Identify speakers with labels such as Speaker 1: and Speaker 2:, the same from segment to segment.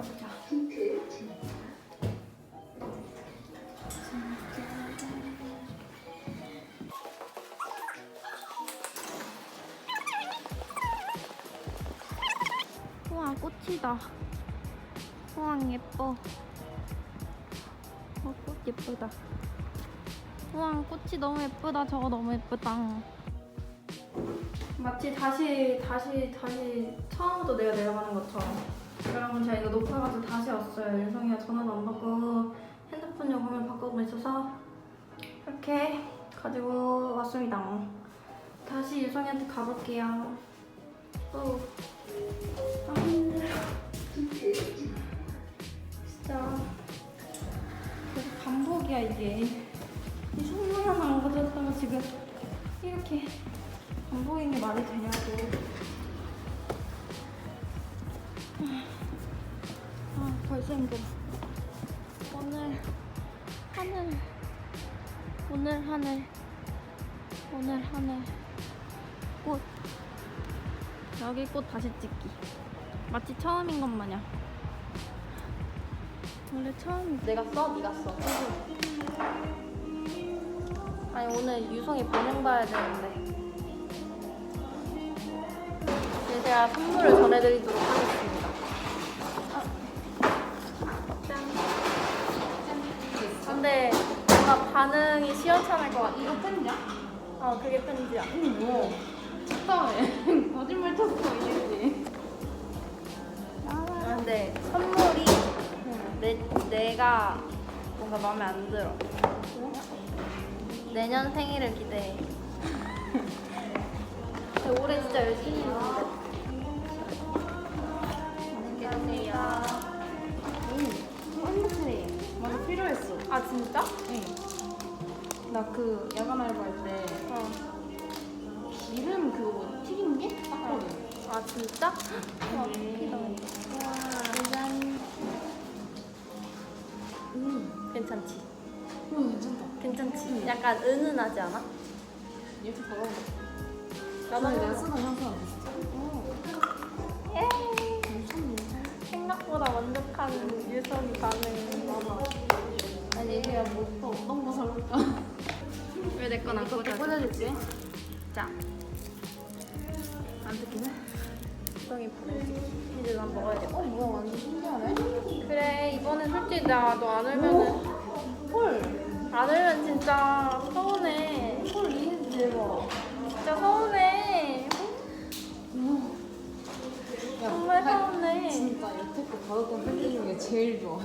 Speaker 1: 가보자. 우와 꽃이다. 우와 예뻐. 어, 꽃 예쁘다. 우와 꽃이 너무 예쁘다. 저거 너무 예쁘다. 마치 다시 다시 다시 처음부터 내가 내려가는 것처럼. 여러분 제가 이거 녹화가지고 다시 왔어요. 유성이가 전화도 안 받고 핸드폰 요금을 바꾸고 있어서 이렇게 가지고 왔습니다. 다시 유성이한테 가볼게요. 어. 아 힘들어. 진짜 계속 반복이야 이게. 이 선물 하나 안 가져왔다가 지금 이렇게 반복인 게 말이 되냐고. 아 벌써 힘들어. 오늘 하늘 오늘 하늘 오늘 하늘 꽃 여기 꽃 다시 찍기 마치 처음인 것 마냥 원래 처음 내가 써? 네가 써? 아니 오늘 유성이 반응 봐야 되는데 제가 선물을 전해드리도록 하겠습니다 근데 뭔가 반응이 시원찮을 것 같아
Speaker 2: 이거 팬이야?
Speaker 1: 어 그게 편지야
Speaker 2: 응, 뭐. 처음에 거짓말 쳤어, 이랬지.
Speaker 1: 아, 근데 선물이 내, 내가 뭔가 마음에 안 들어. 내년 생일을 기대해. 근데 올해 진짜 열심히 했는데. 진짜?
Speaker 2: 응. 나 그 야간 알바할 때
Speaker 1: 어.
Speaker 2: 기름 그거 뭐 튀긴 게 샀거든.
Speaker 1: 아 진짜? 와 웃기다. 와
Speaker 2: 짜잔. 음.
Speaker 1: 괜찮지?
Speaker 2: 어, 괜찮다.
Speaker 1: 괜찮지? 약간 은은하지 않아?
Speaker 2: 이렇게 더러운 거.
Speaker 1: 나도
Speaker 2: 내가 쓰던 향수 안 비슷
Speaker 1: 꽂아줘?
Speaker 2: 꽂아줄게.
Speaker 1: 자. 안 뜯기네? 유성이 보내지. 이제 난 먹어야 돼.
Speaker 2: 어, 뭐야, 완전 신기하네.
Speaker 1: 그래, 이번엔 솔직히 나너 안 울면은.
Speaker 2: 헐.
Speaker 1: 안 울면 진짜 서운해.
Speaker 2: 헐, 이게 대박.
Speaker 1: 진짜 서운해.
Speaker 2: 야,
Speaker 1: 정말
Speaker 2: 할-
Speaker 1: 서운해.
Speaker 2: 진짜 여태껏 받았던 팬들 중에 제일 좋아.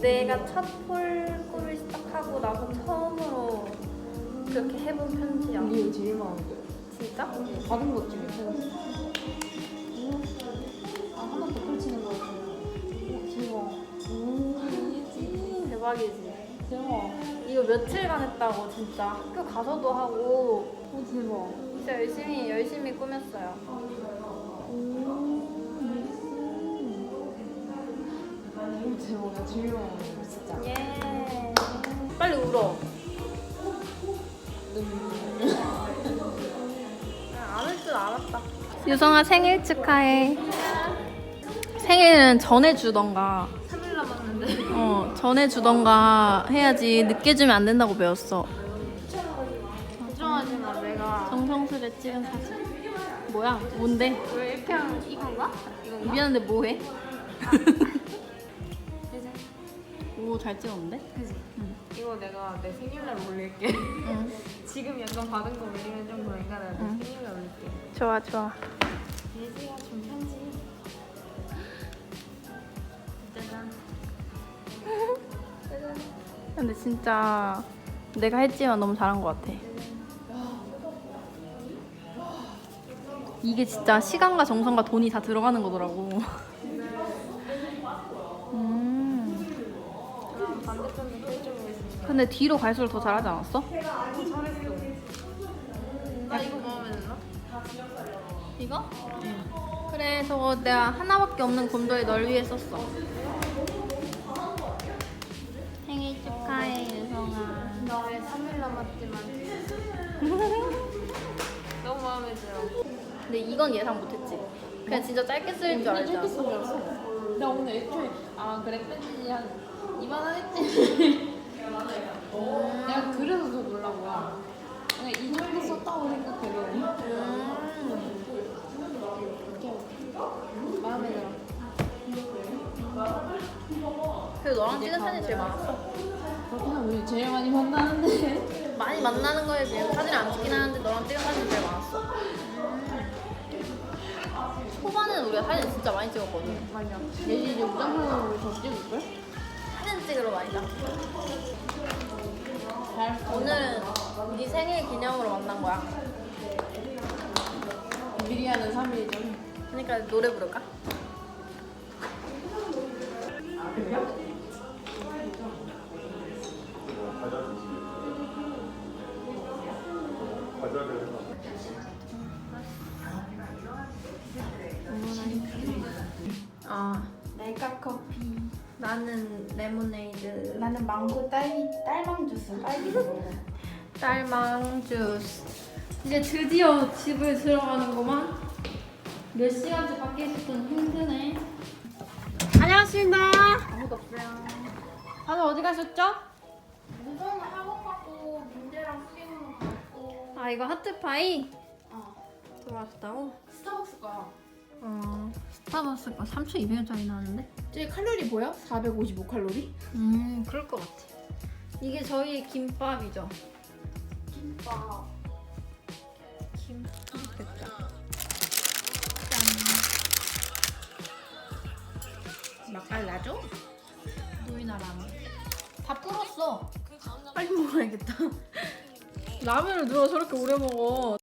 Speaker 1: 내가 첫 폴꿀을 시작하고 나서 처음으로 그렇게 해본 편지야.
Speaker 2: 이게 제일 마음에 들어.
Speaker 1: 진짜?
Speaker 2: 받은 것 중에 최고. 아, 하나 더 펼치는 거 같아. 오, 대박. 오.
Speaker 1: 대박이지.
Speaker 2: 대박.
Speaker 1: 이거 며칠간 했다고 진짜 학교 가서도 하고
Speaker 2: 오, 대박.
Speaker 1: 진짜 열심히 열심히 꾸몄어요.
Speaker 2: 오, 제일 마음에 들어, 진짜.
Speaker 1: 예. 빨리 울어. 안울 줄 알았다. 유성아 생일 축하해. 생일은 전에 주던가.
Speaker 2: 3일 남았는데.
Speaker 1: 어 전에 주던가 해야지 늦게 주면 안 된다고 배웠어.
Speaker 2: 걱정하지 마, 내가.
Speaker 1: 정성스레 찍은 사진. 뭐야? 뭔데?
Speaker 2: 왜 이렇게 하면 이건가? 이건가?
Speaker 1: 미안한데 뭐해? 오 잘 찍었는데?
Speaker 2: 그지?
Speaker 1: 응.
Speaker 2: 이거 내가 내 생일날 올릴게.
Speaker 1: 응.
Speaker 2: 지금 약간 받은 거 올리면 좀 그러니까 내가 내
Speaker 1: 응.
Speaker 2: 생일날 올릴게.
Speaker 1: 좋아 좋아.
Speaker 2: 예지가 좀 편지. 짜잔. 짜잔.
Speaker 1: 근데 진짜 내가 했지만 너무 잘한 것 같아. 이게 진짜 시간과 정성과 돈이 다 들어가는 거더라고. 음.
Speaker 2: 반대편도 펼쳐보겠습니다.
Speaker 1: 근데 뒤로 갈수록 더 잘하지 않았어?
Speaker 2: 나 이거 마음에?
Speaker 1: 이거? 그래 저거 내가 하나밖에 없는 곰돌이 널 위해 썼어. 생일 축하해 유성아.
Speaker 2: 같지만 너무 마음에 들어.
Speaker 1: 근데 이건 예상 못했지. 그냥 진짜 짧게 쓸 줄 알지 않았어?
Speaker 2: 나 오늘 애초에 아 그래 뺀지 한 이만한 했지. 내가 그래서 더 놀란 거야. 그냥 이 정도 썼다고 생각해도
Speaker 1: 음.
Speaker 2: 마음에 들어.
Speaker 1: 그래도 너랑 찍은 사진이 제일 많았어.
Speaker 2: 그렇구나 우리 제일 많이 만나는데.
Speaker 1: 많이 만나는 거에 비해 사진을 안 찍긴 하는데 너랑 찍은 사진이 제일 많았어. 초반에는 우리가 사진 진짜 많이 찍었거든.
Speaker 2: 맞아. 예지 이제 우정으로 더 찍을걸?
Speaker 1: 사진 찍으러 많이 나.
Speaker 2: 잘.
Speaker 1: 오늘은 네 생일 기념으로 만난 거야.
Speaker 2: 미리 하는 3일 전.
Speaker 1: 그러니까 노래 부를까? 아 나는 레모네이드
Speaker 3: 나는 망고 딸기 딸망 주스 딸기 먹어.
Speaker 1: 딸망 주스 이제 드디어 집을 들어가는구만 몇 시간째 밖에 있었던 힘드네 안녕하십니다
Speaker 3: 아무도 없어요.
Speaker 1: 다들 어디 가셨죠?
Speaker 3: 무서운 학원 갔고 민재랑 수경이랑 갔고.
Speaker 1: 아 이거 하트파이
Speaker 3: 어.
Speaker 1: 들어왔다고?
Speaker 3: 스타벅스 거야.
Speaker 1: 어 스타벅스 거 3,200원짜리 나왔는데
Speaker 2: 제 칼로리 보여? 455 칼로리?
Speaker 1: 음 그럴 것 같아 이게 저희 김밥이죠
Speaker 3: 김밥.
Speaker 1: 김밥 됐다
Speaker 2: 맛깔나죠?
Speaker 1: 누이나 라면 다 불었어 빨리 먹어야겠다 라면을 누가 저렇게 오래 먹어